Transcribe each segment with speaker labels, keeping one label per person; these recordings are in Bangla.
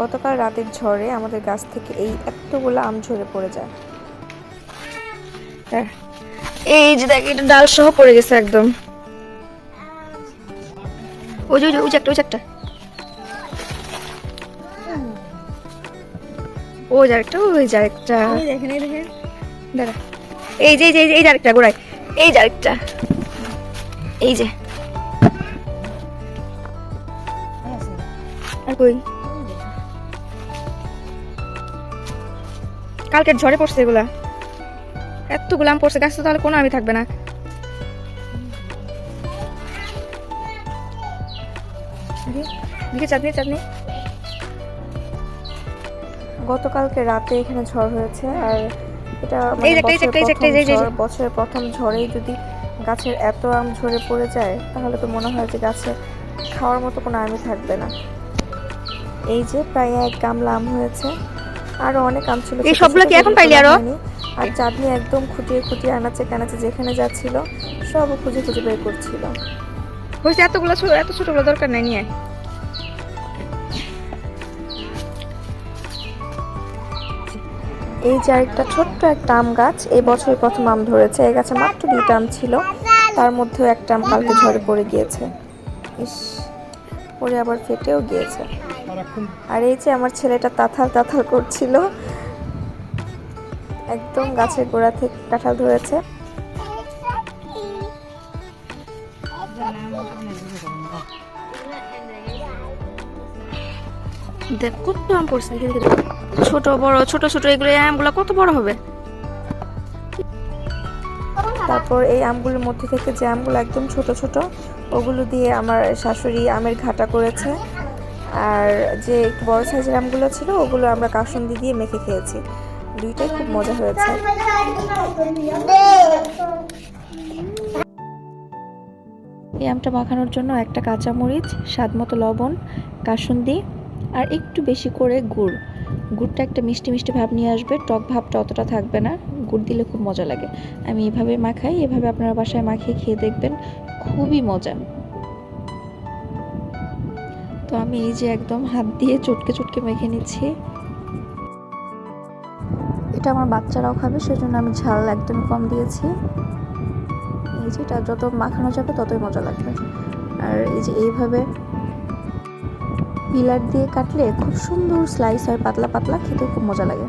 Speaker 1: গতকাল রাতের ঝড়ে আমাদের গাছ থেকে এই এতগুলো আম ঝরে পড়ে যায়। হ্যাঁ। এই যে দেখ এটা ডাল সহ পড়ে গেছে একদম। ওই যে ওই যে ওই যে একটা ওই যে একটা। ওই যে আরেকটা ওই যে আরেকটা।
Speaker 2: দেখেন এই দেখেন।
Speaker 1: দাঁড়া। এই যে এই যে এই যে, এই যে আরেকটা গোড়ায়। এই যে আরেকটা। এই যে। আর কই? কালকের ঝড়ে পড়ছে এগুলা। এতগুলো আম পড়ছে গাছ তো তাহলে কোনো আমি থাকবে না। দি- দিকে চাটনি চাটনি গতকালকে রাতে এখানে ঝড় হয়েছে আর এটা। বছরের প্রথম ঝড়, বছরের প্রথম ঝড়েই যদি গাছের এত আম ঝরে পড়ে যায় তাহলে তো মনে হয় যে গাছে খাওয়ার মতো কোনো আমই থাকবে না। এই যে প্রায় এক গামলা আম হয়েছে। আরও অনেক আম ছিল
Speaker 2: এই সবগুলো কি এখন পাইলি
Speaker 1: আরও? আর চাঁদনি একদম খুঁটিয়ে খুঁটিয়ে আনাচে কানাচে যেখানে যাচ্ছিল সব খুঁজে খুঁজে বের করছিল।
Speaker 2: হয়েছে এতগুলো ছোট এত ছোটগুলো দরকার নাই নিয়ে
Speaker 1: এই যে আরেকটা ছোট্ট একটা আম গাছ এই বছর প্রথম আম ধরেছে। এই গাছে মাত্র দুইটা আম ছিল তার মধ্যেও একটা আম কালকে ঝড়ে পড়ে গিয়েছে। ইস। পরে আবার ফেটেও গিয়েছে। আর এই যে আমার ছেলেটা তাথাল তাথাল করছিল একদম গাছের গোড়া থেকে কাঁঠাল ধরেছে।
Speaker 2: দেখ কত আম পড়ছে ছোট বড় ছোট ছোট এগুলো এই আমগুলো কত বড় হবে?
Speaker 1: তারপর এই আমগুলোর মধ্যে থেকে যে আমগুলো একদম ছোট ছোট, ওগুলো দিয়ে আমার শাশুড়ি আমের ঘাটা করেছে। আর যে একটু বড় সাইজের আমগুলো ছিল, ওগুলো আমরা কাসুন্দি দিয়ে মেখে খেয়েছি। দুইটাই খুব মজা হয়েছে। এই আমটা মাখানোর জন্য একটা কাঁচামরিচ স্বাদ মতো লবণ, কাসুন্দি, আর একটু বেশি করে গুড়। গুড়টা একটা মিষ্টি মিষ্টি ভাব নিয়ে আসবে, টক ভাবটা অতটা থাকবে না। গুড় দিলে খুব মজা লাগে। আমি এভাবে মাখাই এভাবে আপনারা বাসায় মাখিয়ে খেয়ে দেখবেন, খুবই মজা। তো আমি এই যে একদম হাত দিয়ে চটকে চটকে মেখে নিচ্ছি। এটা আমার বাচ্চারাও খাবে, সেজন্য আমি ঝাল একদম কম দিয়েছি। এই যে এটা যত মাখানো যাবে ততই মজা লাগবে। আর এই যে এইভাবে পিলার দিয়ে কাটলে খুব সুন্দর স্লাইস হয়, পাতলা পাতলা খেতে খুব মজা লাগে।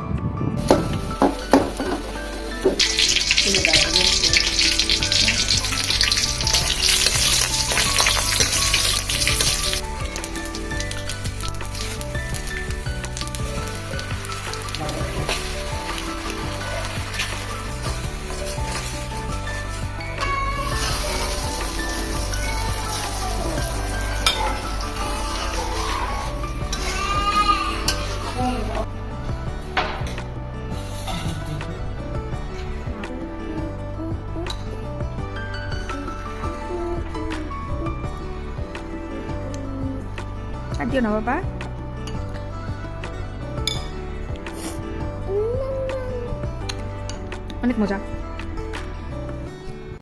Speaker 1: Ini bagus.
Speaker 2: আর দিও না বাবা? অনেক মজা।